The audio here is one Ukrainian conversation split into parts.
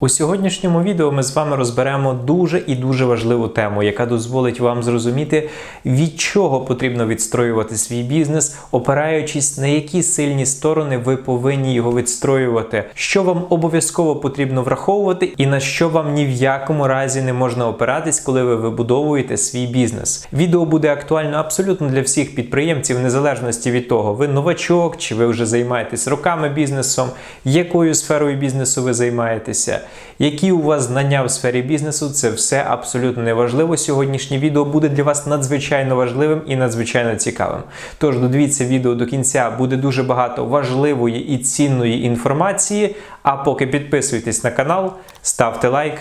У сьогоднішньому відео ми з вами розберемо дуже і дуже важливу тему, яка дозволить вам зрозуміти, від чого потрібно відстроювати свій бізнес, опираючись на які сильні сторони ви повинні його відстроювати, що вам обов'язково потрібно враховувати, і на що вам ні в якому разі не можна опиратись, коли ви вибудовуєте свій бізнес. Відео буде актуально абсолютно для всіх підприємців, незалежності від того, ви новачок чи ви вже займаєтесь роками бізнесом, якою сферою бізнесу ви займаєтеся. Які у вас знання в сфері бізнесу, це все абсолютно неважливо. Сьогоднішнє відео буде для вас надзвичайно важливим і надзвичайно цікавим. Тож додивіться відео до кінця, буде дуже багато важливої і цінної інформації. А поки підписуйтесь на канал, ставте лайк.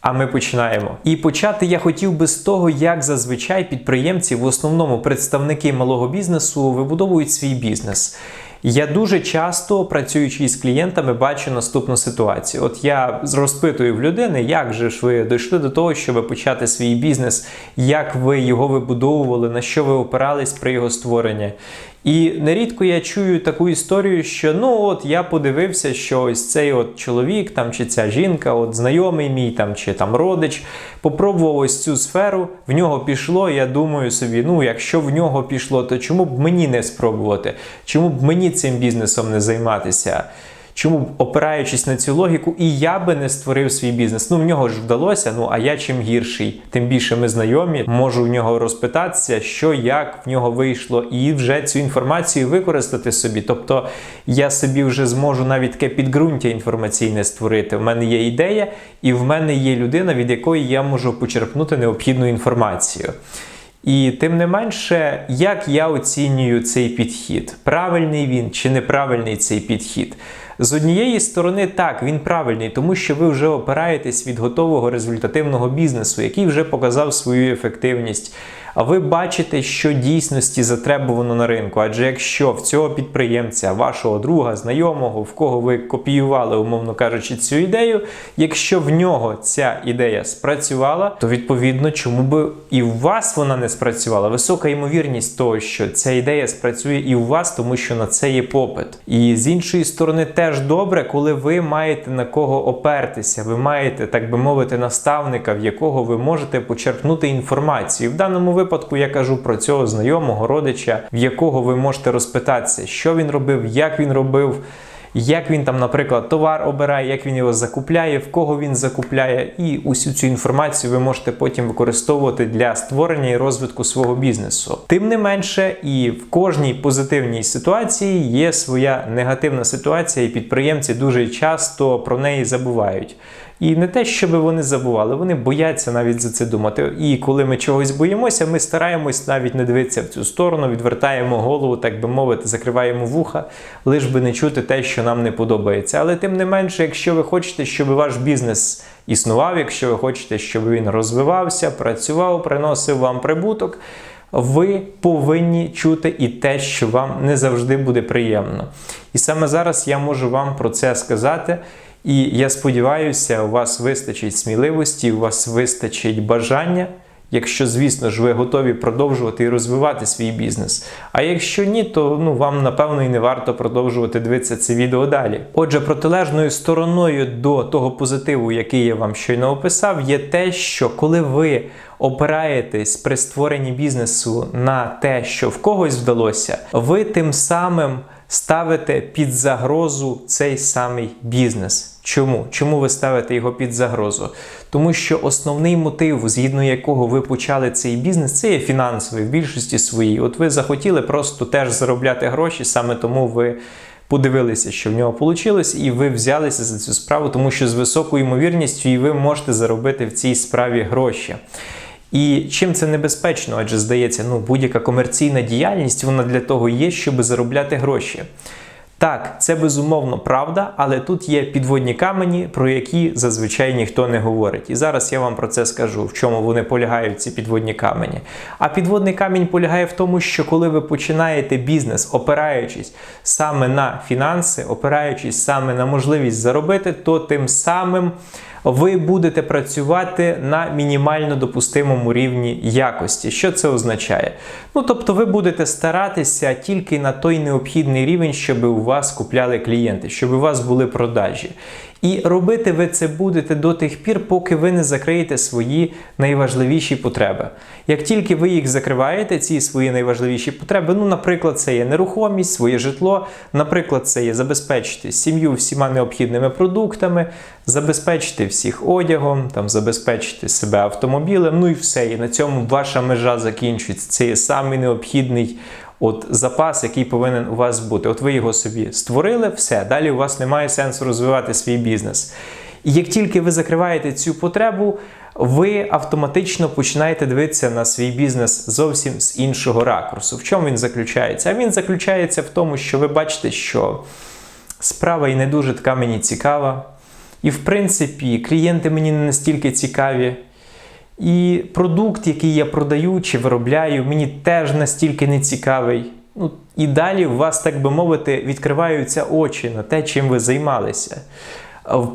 А ми починаємо. І почати я хотів би з того, як зазвичай підприємці, в основному представники малого бізнесу, вибудовують свій бізнес. Я дуже часто, працюючи з клієнтами, бачу наступну ситуацію. От я розпитую в людини, як же ж ви дійшли до того, щоб почати свій бізнес, як ви його вибудовували, на що ви опирались при його створенні. І нерідко я чую таку історію, що ну от я подивився, що ось цей от чоловік там чи ця жінка, от знайомий мій там чи там родич, попробував ось цю сферу, в нього пішло. Я думаю собі, ну якщо в нього пішло, то чому б мені не спробувати? Чому б мені цим бізнесом не займатися? Чому опираючись на цю логіку, і я би не створив свій бізнес. Ну в нього ж вдалося. Ну а я чим гірший, тим більше ми знайомі. Можу в нього розпитатися, що як в нього вийшло, і вже цю інформацію використати собі. Тобто я собі вже зможу навіть таке підґрунтя інформаційне створити. В мене є ідея, і в мене є людина, від якої я можу почерпнути необхідну інформацію. І тим не менше, як я оцінюю цей підхід, правильний він чи неправильний цей підхід. З однієї сторони, так, він правильний, тому що ви вже опираєтесь від готового результативного бізнесу, який вже показав свою ефективність. А ви бачите, що дійсності затребувано на ринку. Адже якщо в цього підприємця, вашого друга, знайомого, в кого ви копіювали, умовно кажучи, цю ідею, якщо в нього ця ідея спрацювала, то відповідно, чому би і у вас вона не спрацювала? Висока ймовірність того, що ця ідея спрацює і у вас, тому що на це є попит. І з іншої сторони, теж добре, коли ви маєте на кого опертися, ви маєте, так би мовити, наставника, в якого ви можете почерпнути інформацію. В даному випадку я кажу про цього знайомого родича, в якого ви можете розпитатися, що він робив, як він робив. Як він там, наприклад, товар обирає, як він його закупляє, в кого він закупляє, і усю цю інформацію ви можете потім використовувати для створення і розвитку свого бізнесу. Тим не менше, і в кожній позитивній ситуації є своя негативна ситуація, і підприємці дуже часто про неї забувають. І не те, щоб вони забували, вони бояться навіть за це думати. І коли ми чогось боїмося, ми стараємось навіть не дивитися в цю сторону, відвертаємо голову, так би мовити, закриваємо вуха, лиш би не чути те, що нам не подобається. Але тим не менше, якщо ви хочете, щоб ваш бізнес існував, якщо ви хочете, щоб він розвивався, працював, приносив вам прибуток. Ви повинні чути і те, що вам не завжди буде приємно. І саме зараз я можу вам про це сказати. І я сподіваюся, у вас вистачить сміливості, у вас вистачить бажання, якщо, звісно ж, ви готові продовжувати і розвивати свій бізнес. А якщо ні, то ну, вам напевно і не варто продовжувати дивитися це відео далі. Отже, протилежною стороною до того позитиву, який я вам щойно описав, є те, що коли ви опираєтесь при створенні бізнесу на те, що в когось вдалося, ви тим самим ставите під загрозу цей самий бізнес. Чому? Чому ви ставите його під загрозу? Тому що основний мотив, згідно якого ви почали цей бізнес, це є фінансовий в більшості своїй. От ви захотіли просто теж заробляти гроші, саме тому ви. Подивилися, що в нього вийшло, і ви взялися за цю справу, тому що з високою ймовірністю і ви можете заробити в цій справі гроші. І чим це небезпечно? Адже здається, ну будь-яка комерційна діяльність вона для того є, щоб заробляти гроші. Так, це безумовно правда, але тут є підводні камені, про які зазвичай ніхто не говорить. І зараз я вам про це скажу, в чому вони полягають, ці підводні камені. А підводний камінь полягає в тому, що коли ви починаєте бізнес, опираючись саме на фінанси, опираючись саме на можливість заробити, то тим самим ви будете працювати на мінімально допустимому рівні якості. Що це означає? Ну, тобто, ви будете старатися тільки на той необхідний рівень, щоб у вас купляли клієнти, щоб у вас були продажі. І робити ви це будете до тих пір, поки ви не закриєте свої найважливіші потреби. Як тільки ви їх закриваєте, ці свої найважливіші потреби, ну, наприклад, це є нерухомість, своє житло, наприклад, це є забезпечити сім'ю всіма необхідними продуктами, забезпечити всіх одягом, там, забезпечити себе автомобілем, ну і все. І на цьому ваша межа закінчується. Це є самий необхідний от запас, який повинен у вас бути. От ви його собі створили, все, далі у вас немає сенсу розвивати свій бізнес. І як тільки ви закриваєте цю потребу, ви автоматично починаєте дивитися на свій бізнес зовсім з іншого ракурсу. В чому він заключається? А він заключається в тому, що ви бачите, що справа і не дуже така мені цікава. І, в принципі, клієнти мені не настільки цікаві. І продукт, який я продаю чи виробляю, мені теж настільки не цікавий. Ну, І далі у вас, так би мовити, відкриваються очі на те, чим ви займалися.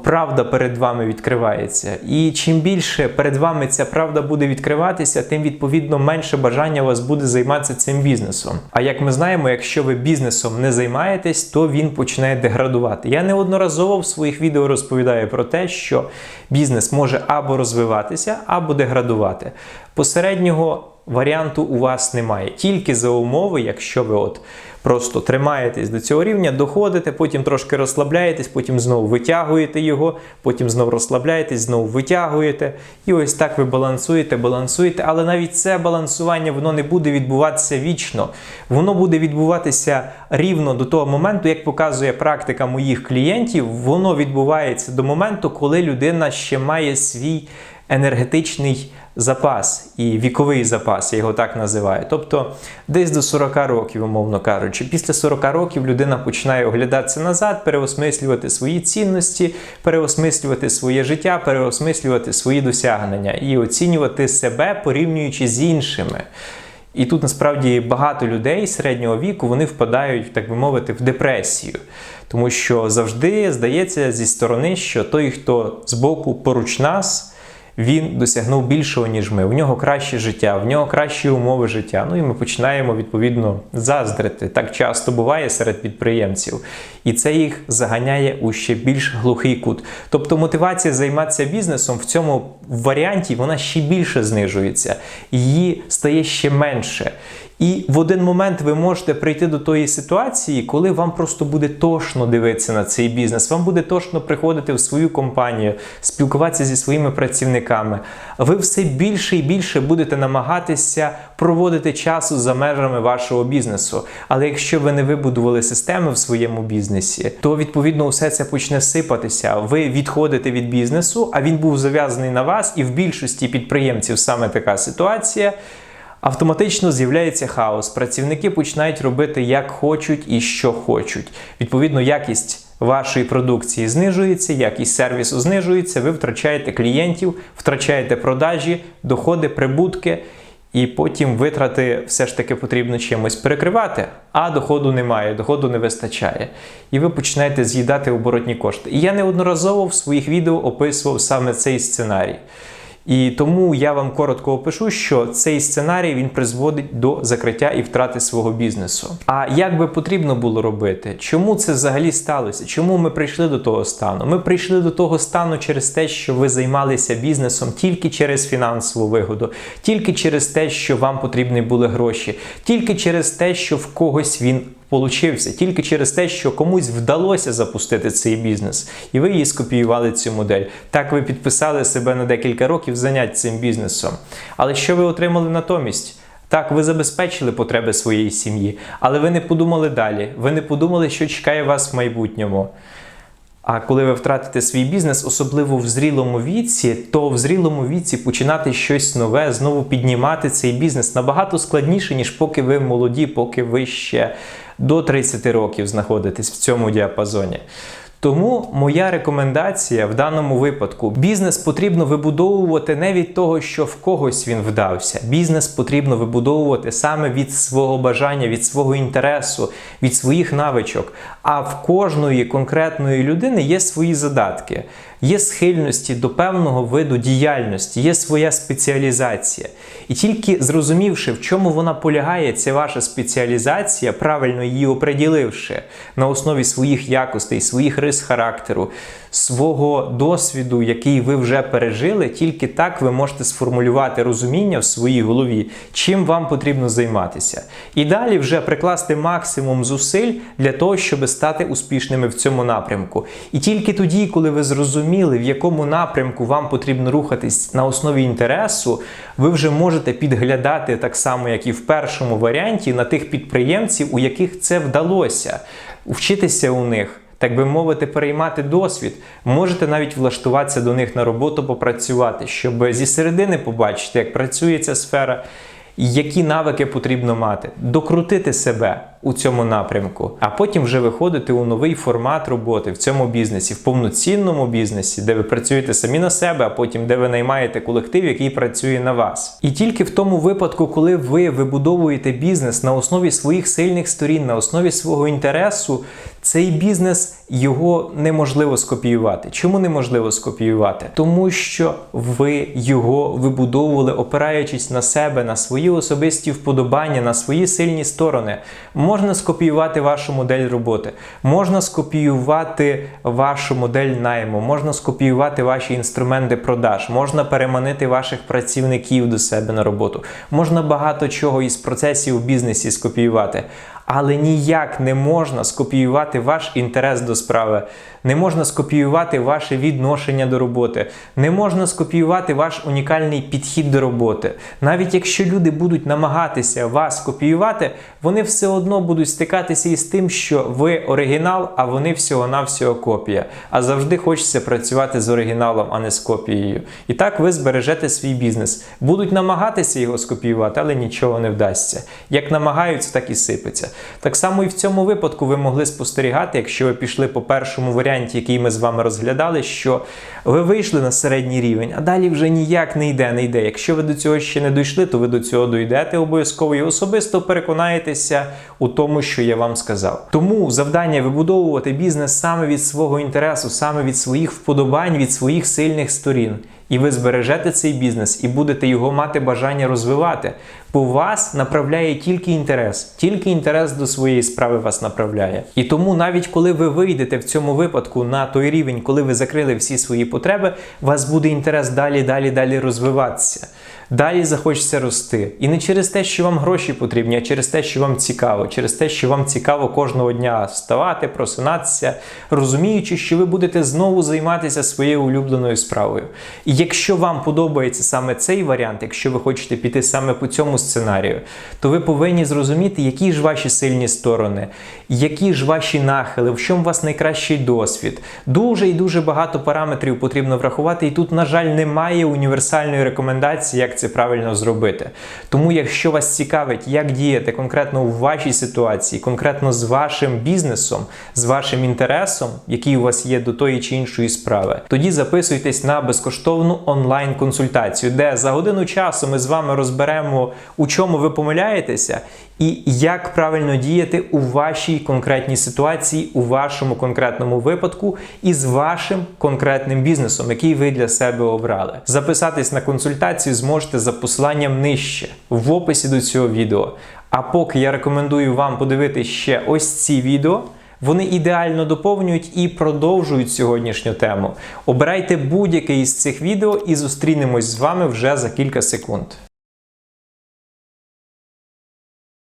Правда перед вами відкривається. І чим більше перед вами ця правда буде відкриватися, тим відповідно менше бажання вас буде займатися цим бізнесом. А як ми знаємо, якщо ви бізнесом не займаєтесь, то він починає деградувати. Я неодноразово в своїх відео розповідаю про те, що бізнес може або розвиватися, або деградувати. Посереднього варіанту у вас немає. Тільки за умови, якщо ви от просто тримаєтесь до цього рівня, доходите, потім трошки розслабляєтесь, потім знову витягуєте його, потім знову розслабляєтесь, знову витягуєте. І ось так ви балансуєте, балансуєте. Але навіть це балансування воно не буде відбуватися вічно. Воно буде відбуватися рівно до того моменту, як показує практика моїх клієнтів, воно відбувається до моменту, коли людина ще має свій енергетичний запас і віковий запас, я його так називаю. Тобто десь до 40 років, умовно кажучи, після 40 років людина починає оглядатися назад, переосмислювати свої цінності, переосмислювати своє життя, переосмислювати свої досягнення і оцінювати себе, порівнюючи з іншими. І тут насправді багато людей середнього віку вони впадають, так би мовити, в депресію. Тому що завжди здається зі сторони, що той, хто збоку поруч нас, він досягнув більшого, ніж ми. В нього краще життя, в нього кращі умови життя. Ну і ми починаємо відповідно заздрити. Так часто буває серед підприємців. І це їх заганяє у ще більш глухий кут. Тобто мотивація займатися бізнесом в цьому варіанті вона ще більше знижується, її стає ще менше. І в один момент ви можете прийти до тої ситуації, коли вам просто буде тошно дивитися на цей бізнес. Вам буде тошно приходити в свою компанію, спілкуватися зі своїми працівниками. Ви все більше і більше будете намагатися проводити часу за межами вашого бізнесу. Але якщо ви не вибудували системи в своєму бізнесі, то відповідно все це почне сипатися. Ви відходите від бізнесу, а він був зав'язаний на вас, і в більшості підприємців саме така ситуація. Автоматично з'являється хаос. Працівники починають робити як хочуть і що хочуть. Відповідно, якість вашої продукції знижується, якість сервісу знижується, ви втрачаєте клієнтів, втрачаєте продажі, доходи, прибутки. І потім витрати все ж таки потрібно чимось перекривати, а доходу немає, доходу не вистачає. І ви починаєте з'їдати оборотні кошти. І я неодноразово в своїх відео описував саме цей сценарій. І тому я вам коротко опишу, що цей сценарій він призводить до закриття і втрати свого бізнесу. А як би потрібно було робити? Чому це взагалі сталося? Чому ми прийшли до того стану? Ми прийшли до того стану через те, що ви займалися бізнесом тільки через фінансову вигоду, тільки через те, що вам потрібні були гроші, тільки через те, що в когось він получився тільки через те, що комусь вдалося запустити цей бізнес, і ви її скопіювали цю модель. Так ви підписали себе на декілька років занять цим бізнесом. Але що ви отримали натомість? Так, ви забезпечили потреби своєї сім'ї, але ви не подумали далі. Ви не подумали, що чекає вас в майбутньому. А коли ви втратите свій бізнес, особливо в зрілому віці, то в зрілому віці починати щось нове, знову піднімати цей бізнес набагато складніше, ніж поки ви молоді, поки ви ще до 30 років знаходитесь в цьому діапазоні. Тому моя рекомендація в даному випадку: бізнес потрібно вибудовувати не від того, що в когось він вдався. Бізнес потрібно вибудовувати саме від свого бажання, від свого інтересу, від своїх навичок. А в кожної конкретної людини є свої задатки. Є схильності до певного виду діяльності, є своя спеціалізація. І тільки зрозумівши, в чому вона полягає, ця ваша спеціалізація, правильно її оприділивши на основі своїх якостей, своїх рис характеру, свого досвіду, який ви вже пережили, тільки так ви можете сформулювати розуміння в своїй голові, чим вам потрібно займатися. І далі вже прикласти максимум зусиль для того, щоб стати успішними в цьому напрямку. І тільки тоді, коли ви зрозуміли, в якому напрямку вам потрібно рухатись на основі інтересу, ви вже можете підглядати так само, як і в першому варіанті, на тих підприємців, у яких це вдалося, вчитися у них. Так би мовити, переймати досвід, можете навіть влаштуватися до них на роботу, попрацювати, щоб зі середини побачити, як працює ця сфера, які навики потрібно мати, докрутити себе у цьому напрямку, а потім вже виходити у новий формат роботи в цьому бізнесі, в повноцінному бізнесі, де ви працюєте самі на себе, а потім де ви наймаєте колектив, який працює на вас. І тільки в тому випадку, коли ви вибудовуєте бізнес на основі своїх сильних сторін, на основі свого інтересу, цей бізнес його неможливо скопіювати. Чому неможливо скопіювати? Тому що ви його вибудовували, опираючись на себе, на свої особисті вподобання, на свої сильні сторони. Можна скопіювати вашу модель роботи, можна скопіювати вашу модель найму, можна скопіювати ваші інструменти продаж, можна переманити ваших працівників до себе на роботу, можна багато чого із процесів у бізнесі скопіювати. Але ніяк не можна скопіювати ваш інтерес до справи, не можна скопіювати ваше відношення до роботи, не можна скопіювати ваш унікальний підхід до роботи. Навіть якщо люди будуть намагатися вас копіювати, вони все одно будуть стикатися із тим, що ви оригінал, а вони всього-навсього копія. А завжди хочеться працювати з оригіналом, а не з копією. І так ви збережете свій бізнес. Будуть намагатися його скопіювати, але нічого не вдасться. Як намагаються, так і сипеться. Так само і в цьому випадку ви могли спостерігати, якщо ви пішли по першому варіанті, який ми з вами розглядали, що ви вийшли на середній рівень, а далі вже ніяк не йде, не йде. Якщо ви до цього ще не дійшли, то ви до цього дійдете обов'язково і особисто переконаєтеся у тому, що я вам сказав. Тому завдання вибудовувати бізнес саме від свого інтересу, саме від своїх вподобань, від своїх сильних сторін. І ви збережете цей бізнес і будете його мати бажання розвивати. Бо вас направляє тільки інтерес, тільки інтерес до своєї справи вас направляє. І тому, навіть коли ви вийдете в цьому випадку на той рівень, коли ви закрили всі свої потреби, у вас буде інтерес далі, далі, далі розвиватися. Далі захочеться рости. І не через те, що вам гроші потрібні, а через те, що вам цікаво, через те, що вам цікаво кожного дня вставати, просинатися, розуміючи, що ви будете знову займатися своєю улюбленою справою. І якщо вам подобається саме цей варіант, якщо ви хочете піти саме по цьому сценарію, то ви повинні зрозуміти, які ж ваші сильні сторони, які ж ваші нахили, в чому у вас найкращий досвід. Дуже і дуже багато параметрів потрібно врахувати, і тут, на жаль, немає універсальної рекомендації, як це правильно зробити. Тому, якщо вас цікавить, як діяти конкретно у вашій ситуації, конкретно з вашим бізнесом, з вашим інтересом, який у вас є до тої чи іншої справи, тоді записуйтесь на безкоштовну онлайн-консультацію, де за годину часу ми з вами розберемо, у чому ви помиляєтеся, і як правильно діяти у вашій конкретній ситуації, у вашому конкретному випадку і з вашим конкретним бізнесом, який ви для себе обрали. Записатись на консультацію зможете за посиланням нижче в описі до цього відео. А поки я рекомендую вам подивитися ще ось ці відео. Вони ідеально доповнюють і продовжують сьогоднішню тему. Обирайте будь-яке із цих відео і зустрінемось з вами вже за кілька секунд.